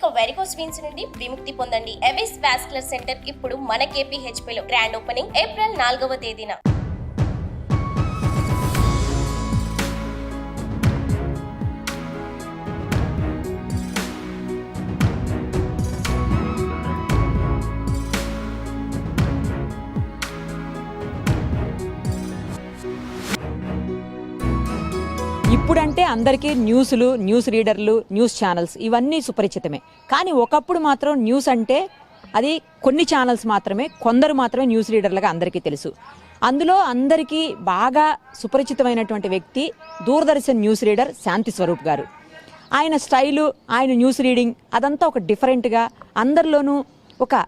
ఇక varicose veins నుండి విముక్తి పొందండి. ఎవిస్ వాస్కులర్ సెంటర్ ఇప్పుడు మన కేపీహెచ్పీలో గ్రాండ్ ఓపెనింగ్ ఏప్రిల్ నాలుగవ తేదీన. ఇప్పుడంటే అందరికీ న్యూస్లు న్యూస్ రీడర్లు న్యూస్ ఛానల్స్ ఇవన్నీ సుపరిచితమే. కానీ ఒకప్పుడు మాత్రం న్యూస్ అంటే అది కొన్ని ఛానల్స్ మాత్రమే కొందరు మాత్రమే న్యూస్ రీడర్లుగా అందరికీ తెలుసు. అందులో అందరికీ బాగా సుపరిచితమైనటువంటి వ్యక్తి దూరదర్శన్ న్యూస్ రీడర్ శాంతి స్వరూప్ గారు. ఆయన స్టైలు ఆయన న్యూస్ రీడింగ్ అదంతా ఒక డిఫరెంట్గా అందరిలోనూ ఒక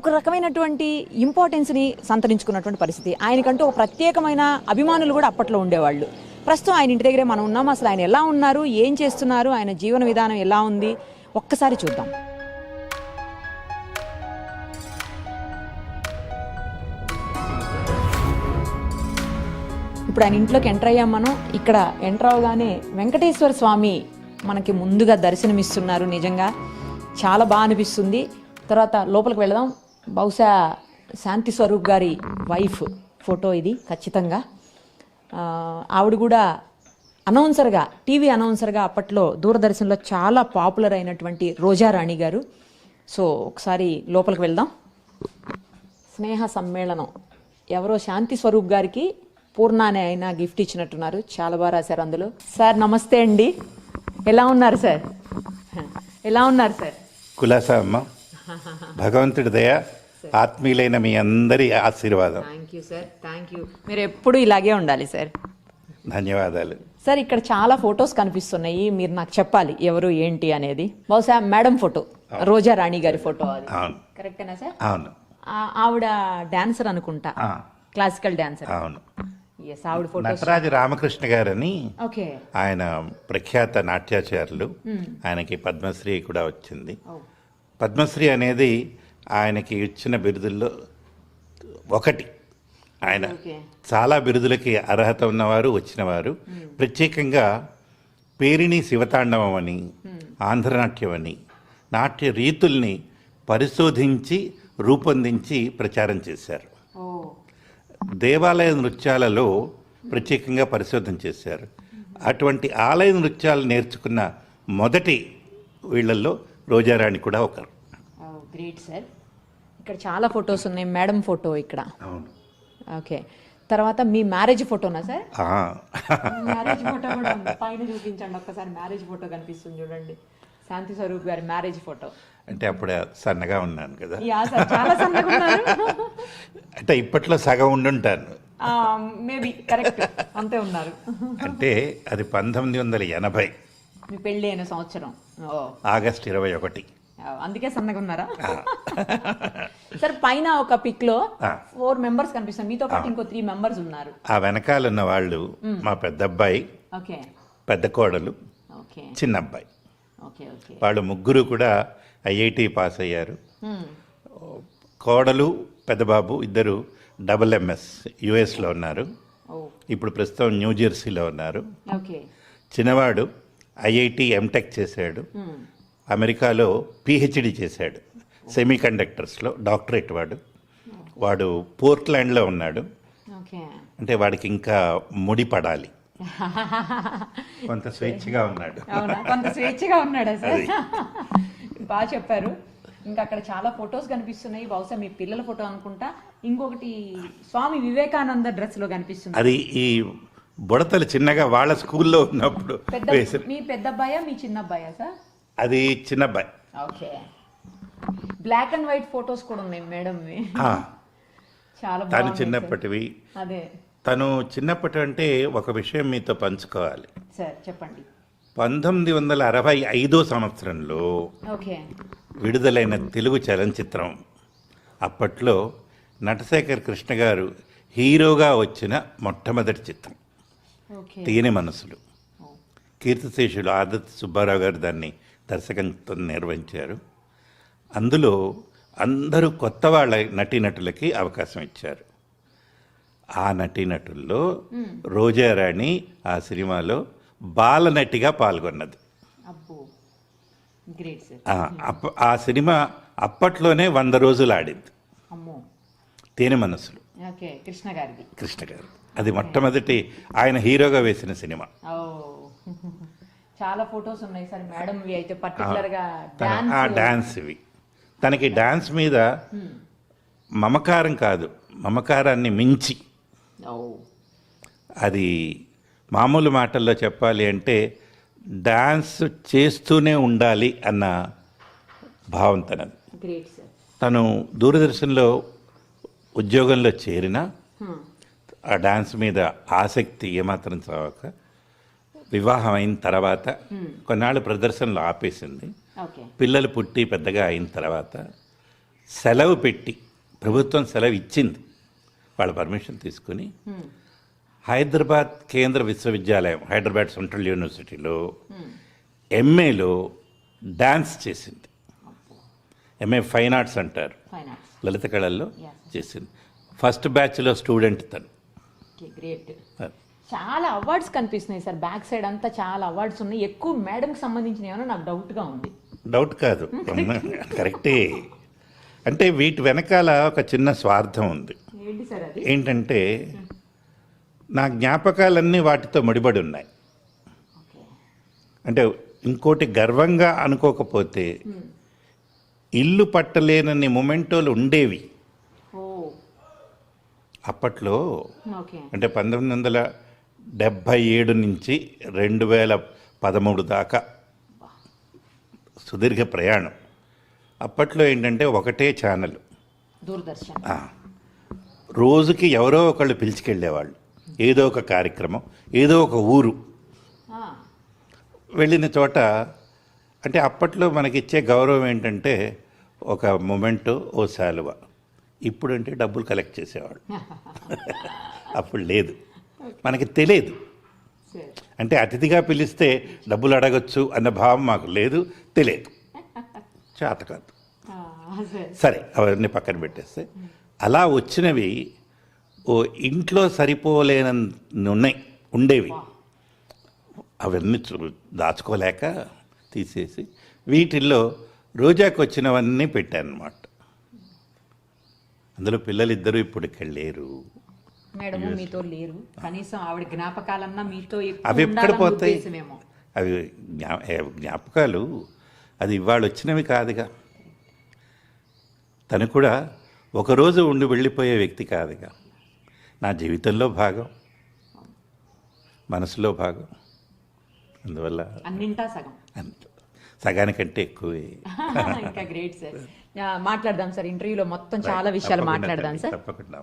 ఒక రకమైనటువంటి ఇంపార్టెన్స్ని సంతరించుకున్నటువంటి పరిస్థితి. ఆయనకంటూ ఒక ప్రత్యేకమైన అభిమానులు కూడా అప్పట్లో ఉండేవాళ్ళు. ప్రస్తుతం ఆయన ఇంటి దగ్గరే మనం ఉన్నాం. అసలు ఆయన ఎలా ఉన్నారు? ఏం చేస్తున్నారు? ఆయన జీవన విధానం ఎలా ఉంది? ఒక్కసారి చూద్దాం. ఇప్పుడు ఆయన ఇంట్లోకి ఎంటర్ అయ్యాం మనం. ఇక్కడ ఎంటర్ అవగానే వెంకటేశ్వర స్వామి మనకి ముందుగా దర్శనమిస్తున్నారు నిజంగా. చాలా బాగా అనిపిస్తుంది. తర్వాత లోపలికి వెళదాం. బహుశా శాంతి స్వరూప్ గారి వైఫ్ ఫోటో ఇది ఖచ్చితంగా. ఆవిడ కూడా అనౌన్సర్గా టీవీ అనౌన్సర్గా అప్పట్లో దూరదర్శన్లో చాలా పాపులర్ అయినటువంటి రోజారాణి గారు. సో ఒకసారి లోపలికి వెళ్దాం. స్నేహ సమ్మేళనం. ఎవరో శాంతి స్వరూప్ గారికి పూర్ణ అనే ఆయన గిఫ్ట్ ఇచ్చినట్టున్నారు. చాలా బాగా రాశారు అందులో. సార్ నమస్తే అండి. ఎలా ఉన్నారు సార్? ఎలా ఉన్నారు సార్? కులాసా అమ్మ. భగవంతుడి దయ ఆత్మీయులైన మీ అందరి ఆశీర్వాదం. Thank you sir thank you మీరు ఎప్పుడు ఇలాగే ఉండాలి సార్ ధన్యవాదాలు. సార్ ఇక్కడ చాలా ఫొటోస్ కనిపిస్తున్నాయి. మీరు నాకు చెప్పాలి ఎవరు ఏంటి అనేది. బహుశా మేడం ఫోటో రోజా రాణి గారి ఫోటో అది. అవును. కరెక్టేనా సార్ అవును. ఆ- ఆవిడ డాన్సర్ అనుకుంటా. ఆ, క్లాసికల్ డాన్సర్ అవును. ఎస్ ఆవిడ ఫోటో నటరాజు రామకృష్ణ గారని ఓకే ఆయన ప్రఖ్యాత నాట్యాచారులు. ఆయనకి పద్మశ్రీ కూడా వచ్చింది. పద్మశ్రీ అనేది ఆయనకి ఇచ్చిన బిరుదుల్లో ఒకటి. ఆయన చాలా బిరుదులకి అర్హత ఉన్నవారు వచ్చినవారు. ప్రత్యేకంగా పేరిణి శివతాండవం అని ఆంధ్రనాట్యం అని నాట్య రీతుల్ని పరిశోధించి రూపొందించి ప్రచారం చేశారు. దేవాలయ నృత్యాలలో ప్రత్యేకంగా పరిశోధన చేశారు. అటువంటి ఆలయ నృత్యాలు నేర్చుకున్న మొదటి వీళ్ళల్లో రోజారాణి కూడా ఒకరు. Great sir. ఇక్కడ చాలా ఫొటోస్ ఉన్నాయి. మేడం ఫోటో ఇక్కడ. అవును. ఓకే. తర్వాత మీ మ్యారేజ్ ఫోటోనా సార్? మ్యారేజ్ ఫోటో కూడా ఉంది. పైన చూపించండి. ఒక్కసారి మ్యారేజ్ ఫోటో కనిపిస్తుంది చూడండి. శాంతి స్వరూప్ గారి మ్యారేజ్ ఫోటో. అంటే అప్పుడు సన్నగా ఉన్నాను కదా. యా సార్ చాలా సన్నగా ఉన్నారు అంటే ఇప్పట్లో సగం ఉండుంటాను. Maybe correct. అంతే ఉన్నారు. అంటే అది పంతొమ్మిది వందల ఎనభై. మీ పెళ్ళి అయిన సంవత్సరం. ఓ. ఆగస్ట్ ఇరవై ఒకటి. అందుకే సన్నగా ఉన్నారా? సార్ పైన ఒక పిక్లో. ఫోర్ మెంబర్స్ కనిపిస్తారు మీతో పాటు ఇంకో త్రీ మెంబర్స్ ఉన్నారు. ఆ వెనకాల ఉన్న వాళ్ళు మా. పెద్ద అబ్బాయి ఓకే. పెద్ద కోడలు చిన్న అబ్బాయి వాళ్ళు ముగ్గురు కూడా ఐఐటి పాస్ అయ్యారు. కోడలు పెద్దబాబు ఇద్దరు డబుల్ ఎంఎస్ యుఎస్లో ఉన్నారు. ఇప్పుడు ప్రస్తుతం న్యూ జెర్సీలో ఉన్నారు. ఓకే. చిన్నవాడు ఐఐటి ఎంటెక్ చేశాడు. అమెరికాలో పిహెచ్డి చేశాడు. సెమీ కండక్టర్స్లో డాక్టరేట్ వాడు. వాడు పోర్ట్లాండ్లో ఉన్నాడు. అంటే వాడికి ఇంకా ముడి పడాలి. కొంత స్వేచ్ఛగా ఉన్నాడు. కొంత స్వేచ్ఛగా ఉన్నాడా సార్? బాగా చెప్పారు. ఇంకా అక్కడ చాలా ఫొటోస్ కనిపిస్తున్నాయి. బహుశా మీ పిల్లల ఫోటో అనుకుంటా. ఇంకొకటి స్వామి వివేకానంద డ్రెస్లో కనిపిస్తుంది. అది ఈ బుడతలు చిన్నగా వాళ్ళ స్కూల్లో ఉన్నప్పుడు మీ పెద్ద అబ్బాయా మీ చిన్న అబ్బాయా సార్? అది చిన్న అబ్బాయి. Okay. Black and white photos కూడా ఉన్నాయి మేడం చాలా తను చిన్నప్పటివి. అదే. తను చిన్నప్పటి అంటే ఒక విషయం మీతో పంచుకోవాలి. సార్ చెప్పండి. పంతొమ్మిది వందల అరవై ఐదో సంవత్సరంలో విడుదలైన తెలుగు చలనచిత్రం. అప్పట్లో నటశేఖర్ కృష్ణ గారు హీరోగా వచ్చిన మొట్టమొదటి చిత్రం. తీయని మనసులు. కీర్తిశేషులు ఆదత్ సుబ్బారావు గారు దాన్ని దర్శకత్వం నిర్వహించారు. అందులో అందరూ కొత్త వాళ్ళ నటీనటులకి అవకాశం ఇచ్చారు. ఆ నటీనటుల్లో రోజారాణి ఆ సినిమాలో బాలనటిగా పాల్గొన్నది. ఆ, సినిమా అప్పట్లోనే వంద రోజులు ఆడింది. తేనె మనసులు. కృష్ణ గారు అది మొట్టమొదటి ఆయన హీరోగా వేసిన సినిమా. చాలా ఫొటోస్ ఉన్నాయి సార్. మేడం అయితే పర్టికులర్గా ఆ డాన్స్ ఇవి. తనకి డాన్స్ మీద మమకారం కాదు. మమకారాన్ని మించి. అది మామూలు మాటల్లో చెప్పాలి అంటే డాన్స్ చేస్తూనే ఉండాలి అన్న భావం తనది. తను దూరదర్శన్లో ఉద్యోగంలో చేరిన ఆ డాన్స్ మీద ఆసక్తి ఏమాత్రం చావక వివాహం అయిన తర్వాత కొన్నాళ్ళు ప్రదర్శనలు ఆపేసింది. పిల్లలు పుట్టి పెద్దగా అయిన తర్వాత సెలవు పెట్టి ప్రభుత్వం సెలవు ఇచ్చింది. వాళ్ళ పర్మిషన్ తీసుకుని హైదరాబాద్ కేంద్ర విశ్వవిద్యాలయం హైదరాబాద్ సెంట్రల్ యూనివర్సిటీలో ఎంఏలో డాన్స్ చేసింది. ఎంఏ ఫైన్ ఆర్ట్స్ అంటారు. లలిత కళల్లో. చేసింది. ఫస్ట్ బ్యాచ్లో స్టూడెంట్ తను. చాలా అవార్డ్స్ కనిపిస్తున్నాయి సార్. బ్యాక్ సైడ్ అంతా చాలా అవార్డ్స్ ఉన్నాయి. ఎక్కువ మేడంకి సంబంధించిన ఏమైనా నాకు డౌట్గా ఉంది. డౌట్ కాదు. కరెక్టే అంటే వీటి వెనకాల ఒక చిన్న స్వార్థం ఉంది. ఏంటి సార్ అది? ఏంటంటే నా జ్ఞాపకాలన్నీ వాటితో ముడిపడి ఉన్నాయి. అంటే ఇంకోటి గర్వంగా అనుకోకపోతే ఇల్లు పట్టలేనన్ని మొమెంటోలు ఉండేవి. అప్పట్లో అంటే పంతొమ్మిది వందల డెబ్భై ఏడు నుంచి రెండు వేల పదమూడు దాకా సుదీర్ఘ ప్రయాణం. అప్పట్లో ఏంటంటే ఒకటే ఛానల్. దూరదర్శన్. రోజుకి ఎవరో ఒకళ్ళు పిలిచికెళ్ళేవాళ్ళు. ఏదో ఒక కార్యక్రమం ఏదో ఒక ఊరు. వెళ్ళిన చోట అంటే అప్పట్లో మనకిచ్చే గౌరవం ఏంటంటే ఒక మొమెంటో ఓ శాలువ. ఇప్పుడంటే డబ్బులు కలెక్ట్ చేసేవాళ్ళు. అప్పుడు లేదు. మనకి తెలియదు. అంటే అతిథిగా పిలిస్తే డబ్బులు అడగచ్చు అన్న భావం మాకు లేదు తెలియదు. చేత కాదు. సరే. అవన్నీ పక్కన పెట్టేస్తే. అలా వచ్చినవి ఓ ఇంట్లో సరిపోలేనన్ని ఉన్నాయి ఉండేవి. అవన్నీ చూ- దాచుకోలేక తీసేసి వీటిల్లో రోజాకి వచ్చినవన్నీ పెట్టాను అనమాట అందులో పిల్లలిద్దరూ ఇప్పుడు ఇక్కడ లేరు మేడం మీతో లేరు. కనీసం ఆవిడ జ్ఞాపకాలన్నా మీతో అవి ఎక్కడ పోతాయి. అవి జ్ఞాపకాలు అది ఇవాళ వచ్చినవి కాదుగా. తను కూడా ఒకరోజు ఉండి వెళ్ళిపోయే వ్యక్తి కాదుగా. నా జీవితంలో భాగం. మనసులో భాగం. అందువల్ల అన్నింటా సగం. అంత సగానికంటే ఎక్కువే. ఇంకా గ్రేట్ సార్. మాట్లాడదాం సార్. ఇంటర్వ్యూలో మొత్తం చాలా విషయాలు మాట్లాడదాం సార్. తప్పకుండా